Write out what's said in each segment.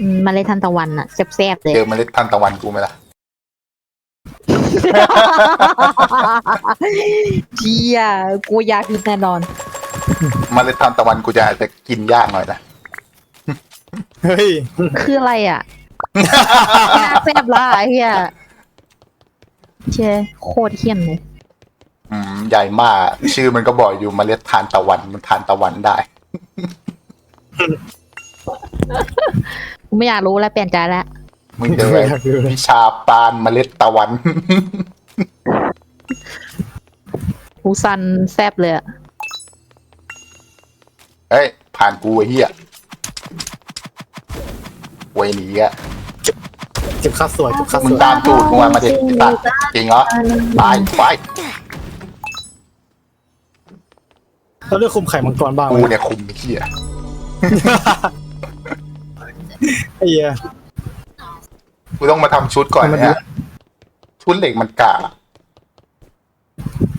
อืมเมาเลยทันตะวันอะแซ่บๆเลย เจอเมล็ดพันธุ์ตะวันกูไหมล่ะ เจียกูอยากกินแน่นอน เมล็ดพันธุ์ตะวันกูจะอาจจะกินยากหน่อยนะ เฮ้ย คืออะไรอะน่าแซ่บละไอ้เฮียเชโคตรเขี้ยนเลยอืมใหญ่มาก ชื่อมันก็บอกอยู่เมล็ดทานตะวันมันทานตะวันได้กู ไม่อยากรู้แล้วเปลี่ยนใจแล้ว มึงจะไปวิชาปานเมล็ดตะวัน กูซันแซ่บเลยอะเฮ้ย ผ่านกูไอ้เหี้ยเวยหนีอะเก็บค่าสวยเก็บค่ามึสงวยตามตูดกูมามาเด็ดไอ้สัตว์จริงเหรอตายไปแล้วเรื่องคุมไข่มังกรบ้างไหกูมเนี่ยคุมไอ้เหี้ย ไอ้เหี้ย กูต้องมาทำชุดก่อนเนี่ยชุดเหล็กมันกา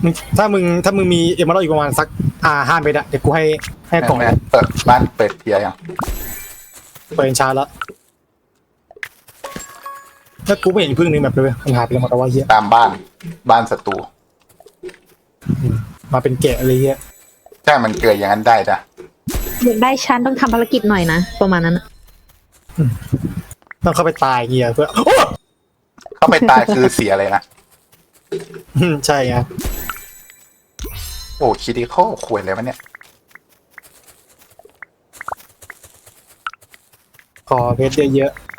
มึงถ้ามึงถ้ามึงมีเอมเมอรัลอีกประมาณสักอ่าห้าเมตรอะเดี๋ยวกูให้ให้กล่องแม่เปิดบ้านเปิดเทียร์ยังเปิดชาร์จแล้วแล้วกูไม่เห็นพึ่งนึงแบบเลยเว้ยมันหายไปแล้วหมดแล้วว่าเฮียตามบ้านบ้านศัตรูมาเป็นแกะอะไรเฮียใช่มันเกิดอย่างนั้นได้นะอยากได้ชั้นต้องทำภารกิจหน่อยนะ ประมาณนั้นอะ ต้องเข้าไปตายเฮียเพื่อโอ้เข้าไปตายคือเสียเลยนะอืมใช่ไงโอ้คิดดีเข้าควยเลยวะเนี่ย ขอเพชรเยอะๆ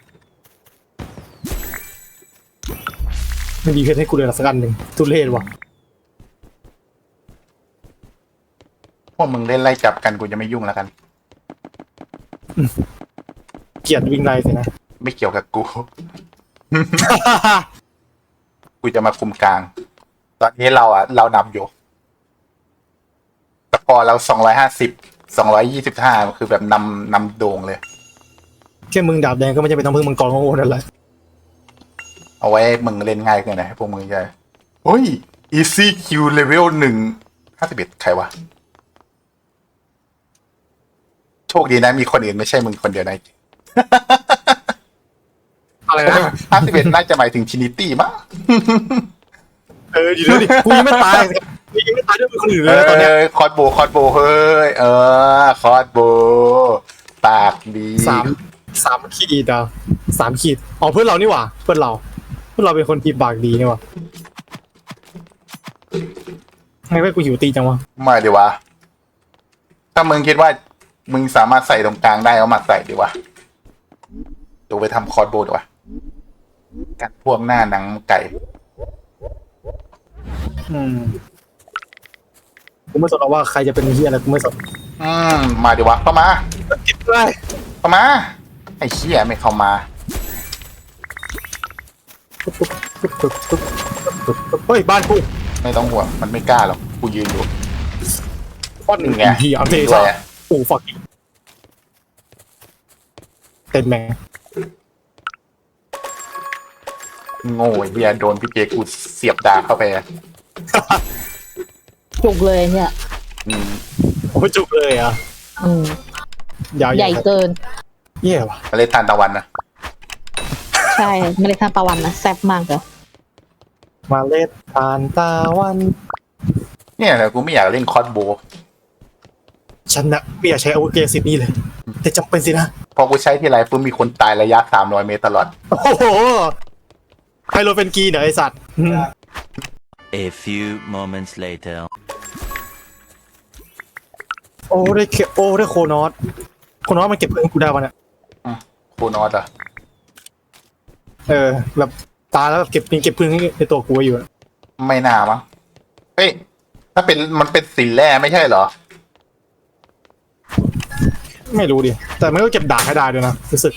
ไม่มีเพชรให้กูเลยละสักอันหนึ่งทุเรศว่ะพวกมึงเล่นไล่จับกันกูจะไม่ยุ่งแล้วกันเกลียดวิ่งไล่สินะ ไม่เกี่ยวกับกู กูจะมาคุมกลาง ตอนนี้เราอะ เรานำอยู่สกอร์เราสองร้อยห้าสิบสองร้อยยี่สิบห้าคือแบบนำนำโด่งเลย แค่มึงดาบแดงก็ไม่จำเป็นต้องพึ่งมังกรโง่ๆนั่นแหละเอาไว้มึงเล่นง่ายเกินนะให้พวกมึงจะเฮ้ย easy q level หนึ่งห้าสิบเอ็ดใครวะ โชคดีนะมีคนอื่นไม่ใช่มึงคนเดียวนะ อะไรนะห้าสิบเอ็ดน่าจะหมายถึงชินิตี้มั้งเอออยู่ด้วยดิกูยังไม่ตายกูยังไม่ตายด้วยมือคนอื่นเอเลยนะตอนเนี้ยอคอร์ดโบคอร์ดโบเฮ้ย เออ คอร์ดโบปากดีสามสามขีดอะสามขีดอ๋อเพื่อนเรานี่หว่า เพื่อนเรา เพื่อนเราเป็นคนทีปากดีนี่หว่าไม่ว่ากูหิวตีจังวะมาดีวะ ถ้ามึงคิดว่า มึงสามารถใส่ตรงกลางได้เอามาใส่ดีวะ ดูไปทำคอร์ดโบดีวะกัดพวกหน้าหนังไก่ อืมกูไม่สนหรอกว่าใครจะเป็นเฮียอะไรกูไม่สนอืม มาดีวะเข้ามาเก็บได้เข้ามา ไอ้เชี่ยไม่เข้ามาปุ๊บปุ๊บปุ๊บปุ๊บปุ๊บปุ๊บปุ๊บเฮ้ยบ้านกูไม่ต้องห่วงมันไม่กล้าหรอกกูยืนอยู่ป้อนหนึ่งไงทีอัมเทด้ซ่าวยอะโอ้ฟักเต็มแม่ โง่ไอ้เบียโดนพี่เจกูเสียบดาบเข้าไปอะจุกเลยเนี่ย อืมโอ้ยจุกเลยอะอืมยาวใหญ่เกิน เย่ว่ะมาเล่นทานตะวันนะใช่เมาเลยทันตะวันนะแซ่บมากเลยมาเล็ดทานตาวัน เนี่ยแต่กูไม่อยากเล่นคอร์ดโบ ฉันนะไม่อยากใช้อาวุธเกสิบนี่เลย แต่จำเป็นสินะ พอกูใช้ที่ไรปุ๊บมีคนตายระยะสามร้อยเมตรตลอด โอ้โหไฮโลเป็นกีเนี่ยไอสัตว์อืม A few moments later. โอ้ได้เคโอ้ได้โคนอสโคนอสมันเก็บเงินกูได้วะเนี่ยโคนอสอะเออ แบบตายแล้วแบบเก็บเก็บพื้นในตัวกูไว้อยู่อะไม่น่ามั้งเฮ้ยถ้าเป็นมันเป็นสินแร่ไม่ใช่เหรอ ไม่รู้ดิ แต่มันก็เก็บดาบให้ได้ด้วยนะรู้สึก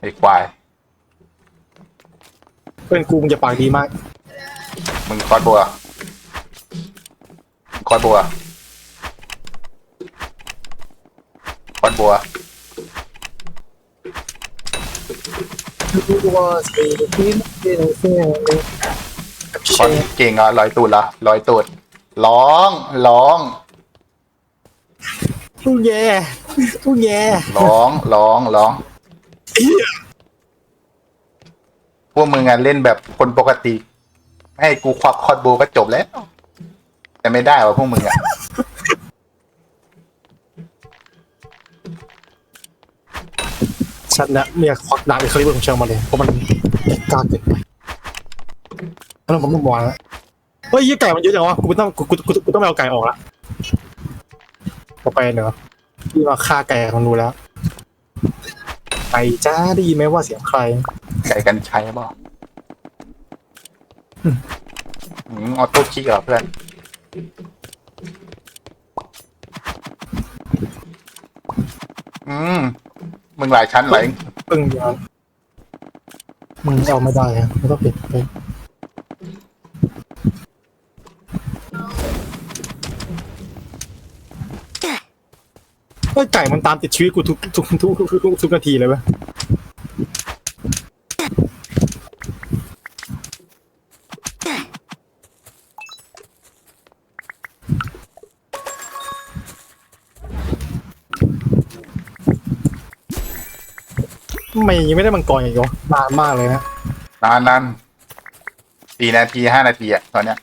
ไอ้ควาย เพื่อนกูมึงจะปากดีมาก มึงคอร์ดโบอะคอร์ดโบอะคอร์ดโบอะคอร์ดเก่งอะลอยตูดละลอยตูด ร้องร้องอู้แย่อู้แย่ร้องร้องร้องพวกมึงอะเล่นแบบคนปกติ ให้กูควักคอร์ดโบก็จบแล้ว แต่ไม่ได้วะพวกมึงอะฉันเนี่ยเมียควักดาบอีกคลิปของเชียงมาเลยเพราะมันกล้าเกินไปแล้วมันไม่มองแล้วเฮ้ยยี่ไก่มันเยอะจังวะกูไม่ต้องกูกูกูกูต้องไปเอาไก่ออกละต่อไปเนอะพี่มาฆ่าไก่ของดูแล้ว ไปจ้าได้ยินไหมว่าเสียงใคร ไก่กันชัยบอกอืมออโต้คิกเหรอเพื่อนอืมมึงหลายชั้นหลาย ปึ้งเดียวมึงเอาไม่ได้อะไม่ต้องปิดไป เฮ้ยไก่มันตามติดชีวิตกูทุกทุกทุกทุกทุกทุกทุกนาทีเลยเว้ยทำไมยังไม่ได้มังกรอีกวะนานมากเลยนะนานนั้นสี่นาทีห้านาทีอะตอนเนี้ย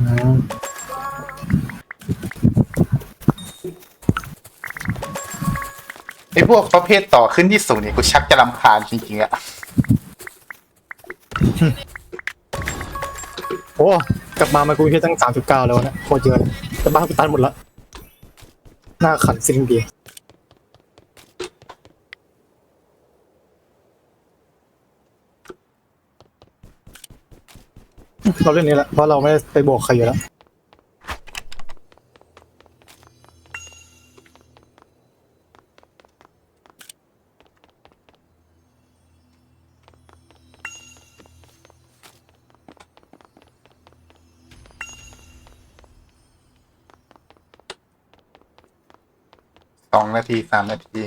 อืม ไอพวกประเภทต่อขึ้นที่สูงนี่กูชักจะรำคาญจริงๆอะโอ้กลับมามากูแค่ตั้งสามสิบเก้าแล้วนะโคตรเยอะเลยแต่บ้านกูตันหมดละหน้าขันซิงเดียเราเล่นนี้แหละเพราะเราไม่ได้ไปโบกใครอยู่แล้ว องนาทีสามนาที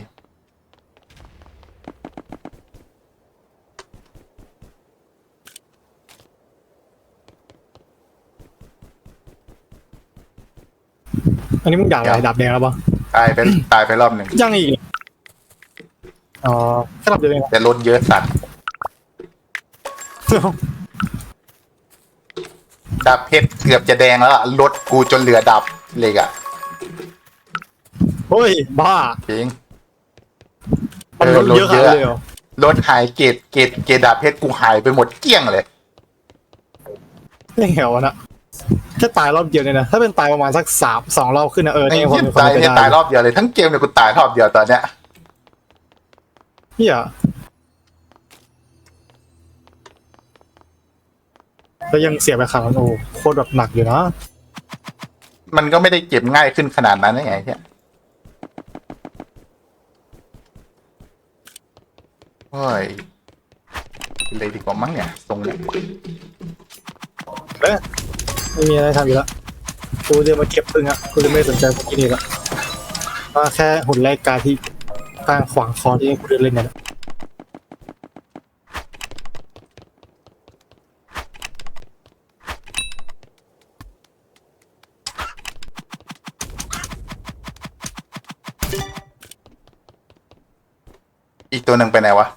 อันนี้มึงอยากอะไรดับแดงแล้วปะตายไปตายไปรอบหนึ่งยังอีกเหรออ๋อแค่ดับเดียวเองแต่รถเยอะสัตว์เหรอดับเพชรเกือบจะแดงแล้วอะรถกูจนเหลือดับเลยอะ เฮ้ยบ้าจริง มันลดเยอะขนาดนั้นเลยเหรอรถหายเกรดเกรดเกรดดับเพชรกูหายไปหมดเกลี้ยงเลยไม่เหวะนะแค่ตายรอบเดียวเนี่ยนะถ้าเป็นตายประมาณสักสามสองรอบขึ้นนะเออไอ้เนี่ยคนเหี้ยเป็นคนตายไปเนี่ยได้ตายรอบเดียวเลยทั้งเกมเนี่ยกูตายรอบเดียวตอนเนี้ยเฮียแล้วยังเสียไปขนาดนั้นโอ้โคตรแบบหนักอยู่นะ มันก็ไม่ได้เก็บง่ายขึ้นขนาดนั้นนะไงเฮีย โอ้ยเลยดีกว่ามั้งเนี่ยทรงเนี่ยเอ๊ะไม่มีอะไรทำอยู่แล้วกูเดินมาเก็บพึ่งอะกูเลยไม่สนใจพวกนี้ละว่าแค่หุ่นแรกกายที่ตั้งขวางคอที่กูเดินเล่นเนี่ยแหละอีกตัวหนึ่งไปไหนวะ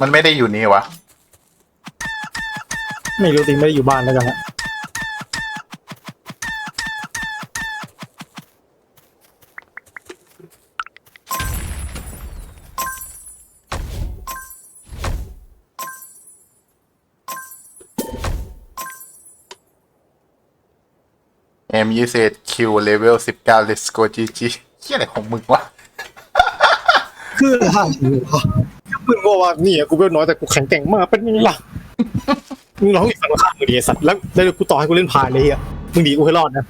มันไม่ได้อยู่นี่วะ ไม่รู้จริงไม่ได้อยู่บ้านแล้วกันละเอ็มยูเซคิวเลเวลสิบเก้า let's go GG เฮียอะไรของมึงวะ คืออะไรวะมึงบอ ก็ว่านี่อะกูเป็นน้อยแต่กูแข็งแกร่งมากเป็นไงล่ะมึงร้องอีกสังข้างมึงดีไอ้สัตว์แล้วแล้วกูต่อให้กูเล่นพายเลยอะมึงดีกูให้รอดนะ